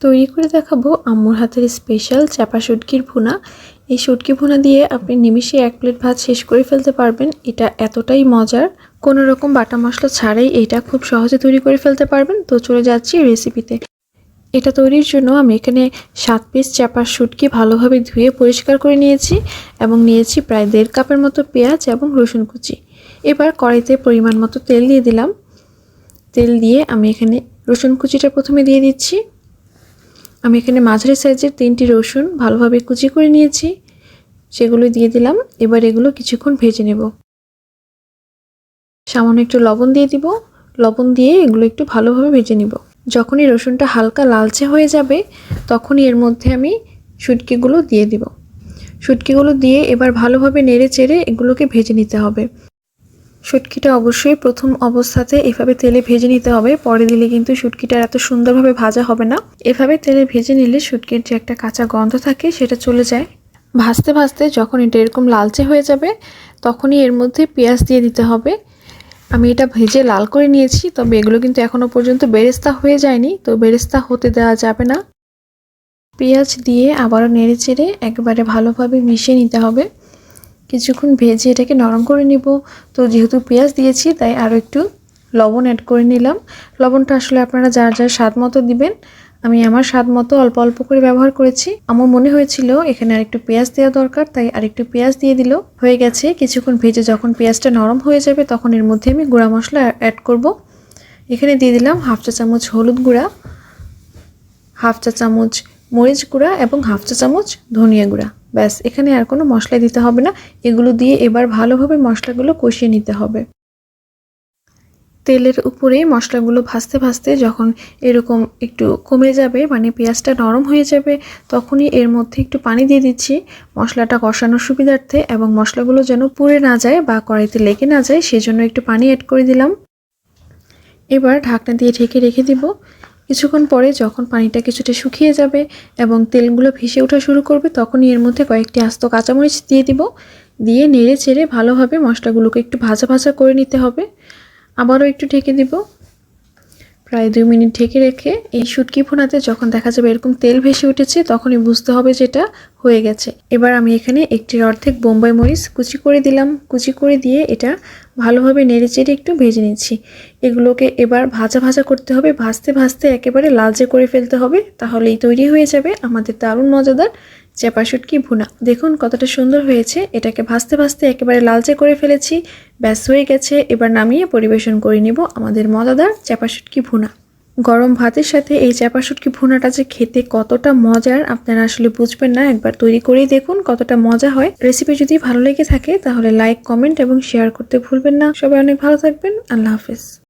তৈরি করে দেখাবো আম্মুর হাতের স্পেশাল চাপা শুটকির ভুনা। এই শুটকি ভুনা দিয়ে আপনি নিমিষে এক প্লেট ভাত শেষ করে ফেলতে পারবেন। এটা এতটাই মজার। কোনো রকম বাটা মশলা ছাড়াই এটা খুব সহজে তৈরি করে ফেলতে পারবেন। তো চলে যাচ্ছি রেসিপিতে এটা তৈরির জন্য আমি এখানে সাত পিস চাপার শুটকি ভালোভাবে ধুয়ে পরিষ্কার করে নিয়েছি এবং নিয়েছি প্রায় দেড় কাপের মতো পেঁয়াজ এবং রসুন কুচি। এবার কড়াইতে পরিমাণ মতো তেল দিয়ে দিলাম। তেল দিয়ে আমি এখানে রসুন কুচিটা প্রথমে দিয়ে দিচ্ছি। আমি এখানে মাঝারি সাইজের তিনটি রসুন ভালোভাবে কুচি করে নিয়েছি। সেগুলো দিয়ে দিলাম। এবার এগুলো কিছুক্ষণ ভেজে নেব। সামান্য একটু লবণ দিয়ে দিব। লবণ দিয়ে এগুলো একটু ভালোভাবে ভেজে নিব। যখনই রসুনটা হালকা লালচে হয়ে যাবে, তখনই এর মধ্যে আমি শুটকিগুলো দিয়ে দিব। শুটকিগুলো দিয়ে এবার ভালোভাবে নেড়ে চেড়ে এগুলোকে ভেজে নিতে হবে। শুটকিটা অবশ্যই প্রথম অবস্থাতে এভাবে তেলে ভেজে নিতে হবে। পরে দিলে কিন্তু শুটকিটা এত সুন্দরভাবে ভাজা হবে না। এভাবে তেলে ভেজে নিলে শুটকির যে একটা কাঁচা গন্ধ থাকে সেটা চলে যায়। ভাজতে ভাজতে যখন এটা এরকম লালচে হয়ে যাবে, তখনই এর মধ্যে পেঁয়াজ দিয়ে দিতে হবে। আমি এটা ভেজে লাল করে নিয়েছি, তবে এগুলো কিন্তু এখনও পর্যন্ত বেরেস্তা হয়ে যায়নি, তো বেরেস্তা হতে দেওয়া যাবে না। পেঁয়াজ দিয়ে আবারও নেড়ে চেড়ে একবারে ভালোভাবে মিশিয়ে নিতে হবে। কিছুক্ষণ ভেজে এটাকে নরম করে নিব। তো যেহেতু পেঁয়াজ দিয়েছি, তাই আরও একটু লবণ অ্যাড করে নিলাম। লবণটা আসলে আপনারা যার যার স্বাদ মতো দিবেন। আমি আমার স্বাদ মতো অল্প অল্প করে ব্যবহার করেছি। আমার মনে হয়েছিল এখানে আরেকটু পেঁয়াজ দেওয়া দরকার, তাই আরেকটু পেঁয়াজ দিয়ে দিল। হয়ে গেছে, কিছুক্ষণ ভেজে যখন পেঁয়াজটা নরম হয়ে যাবে, তখন এর মধ্যে আমি গুঁড়া মশলা অ্যাড করব। এখানে দিয়ে দিলাম হাফ চা চামচ হলুদ গুঁড়া, হাফ চা চামচ মরিচ গুঁড়া এবং হাফ চা চামচ ধনিয়া গুঁড়া। ব্যাস, এখানে আর কোনো মশলা দিতে হবে না। এগুলো দিয়ে এবার ভালোভাবে মশলাগুলো কষিয়ে নিতে হবে। তেলের উপরে মশলাগুলো ভাজতে ভাজতে যখন এরকম একটু কমে যাবে মানে পেঁয়াজটা নরম হয়ে যাবে, তখনই এর মধ্যে একটু পানি দিয়ে দিচ্ছি। মশলাটা কষানোর সুবিধার্থে এবং মশলাগুলো যেন পুড়ে না যায় বা কড়াইতে লেগে না যায়, সেজন্য একটু পানি অ্যাড করে দিলাম। এবার ঢাকনা দিয়ে ঢেকে রেখে দিব। কিছুক্ষণ পরে যখন পানিটা কিছুটা শুকিয়ে যাবে এবং তেলগুলো ভেসে ওঠা শুরু করবে, তখনই এর মধ্যে কয়েকটি আস্ত কাঁচামরিচ দিয়ে দিব। দিয়ে নেড়ে চেড়ে ভালোভাবে মশলাগুলোকে একটু ভাজা ভাজা করে নিতে হবে। আবারও একটু ঢেকে দিব। প্রায় দুই মিনিট ঢেকে রেখে এই শুটকি ফোনাতে যখন দেখা যাবে এরকম তেল ভেসে উঠেছে, তখনই বুঝতে হবে যেটা হয়ে গেছে। এবার আমি এখানে একটির অর্ধেক বোম্বাই মরিচ কুচি করে দিলাম। কুচি করে দিয়ে এটা ভালোভাবে নেড়ে চেড়ে একটু ভেজে নিচ্ছি। এগুলোকে এবার ভাজা ভাজা করতে হবে। ভাজতে ভাজতে একেবারে লালচে করে ফেলতে হবে, তাহলেই তৈরি হয়ে যাবে আমাদের দারুণ মজাদার চেপা শুটকি ভুনা। দেখুন কতটা সুন্দর হয়েছে। এটাকে ভাজতে ভাজতে একেবারে লালচে করে ফেলেছি। ব্যাস হয়ে গেছে, এবার নামিয়ে পরিবেশন করে নেব আমাদের মজাদার চ্যাপাশুটকি শুটকি ভুনা। গরম ভাতের সাথে এই চাপা শুটকি ভুনাটা যে খেতে কতটা মজার, আপনারা আসলে বুঝবেন না, একবার তৈরি করেই দেখুন কতটা মজা হয়। রেসিপি যদি ভালো লেগে থাকে, তাহলে লাইক কমেন্ট এবং শেয়ার করতে ভুলবেন না। সবাই অনেক ভালো থাকবেন, আল্লাহ হাফেজ।